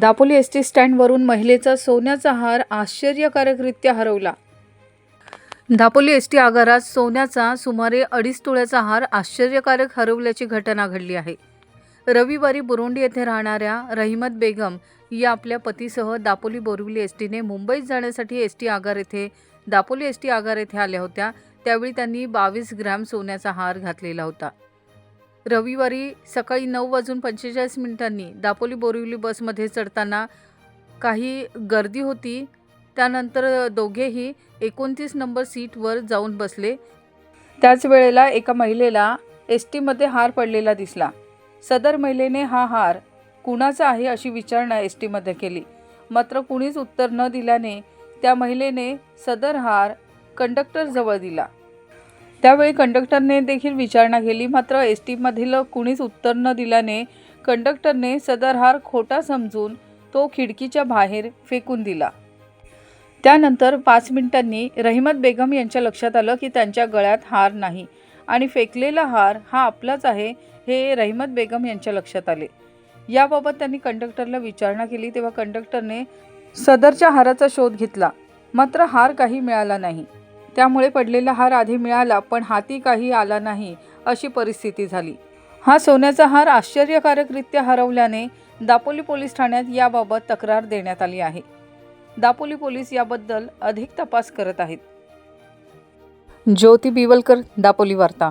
Dapoli S T स्टँडवरून महिलेचा सोन्याचा हार आश्चर्यकारकरित्या हरवला. दापोली एस टी आगारात सोन्याचा सुमारे अडीच तुळ्याचा हार आश्चर्यकारक हरवल्याची घटना घडली आहे. रविवारी बुरुंडी येथे राहणाऱ्या रहिमत बेगम या आपल्या पतीसह दापोली बोरिवली एस टीने मुंबईत जाण्यासाठी एस टी आगार येथे दापोली एस टी आगार येथे आल्या होत्या. त्यावेळी त्यांनी बावीस ग्रॅम सोन्याचा हार घातलेला होता. रविवारी सकाळी नऊ वाजून पंचेचाळीस मिनिटांनी दापोली बोरिवली बसमध्ये चढताना काही गर्दी होती. त्यानंतर दोघेही एकोणतीस नंबर सीटवर जाऊन बसले. त्याच वेळेला एका महिलेला एस टीमध्ये हार पडलेला दिसला. सदर महिलेने हा हार कुणाचा आहे अशी विचारणा एस टीमध्ये केली. मात्र कुणीच उत्तर न दिल्याने त्या महिलेने सदर हार कंडक्टरजवळ दिला. त्यावेळी कंडक्टरने देखील विचारणा केली. मात्र एस टीमधील कुणीच उत्तर न दिल्याने कंडक्टरने सदर हार खोटा समजून तो खिडकीच्या बाहेर फेकून दिला. त्यानंतर पाच मिनिटांनी रहिमत बेगम यांच्या लक्षात आलं की त्यांच्या गळ्यात हार नाही आणि फेकलेला हार हा आपलाच आहे हे रहिमत बेगम यांच्या लक्षात आले. याबाबत त्यांनी कंडक्टरला विचारणा केली तेव्हा कंडक्टरने सदरच्या हाराचा शोध घेतला. मात्र हार काही मिळाला नाही. त्यामुळे पडलेला हार आधी मिळाला पण हाती काही आला नाही अशी परिस्थिती झाली. हा सोन्याचा हार आश्चर्यकारकरित्या हरवल्याने दापोली पोलीस ठाण्यात याबाबत तक्रार देण्यात आली आहे. दापोली पोलीस याबद्दल अधिक तपास करत आहेत. ज्योती बिवलकर दापोली वार्ता.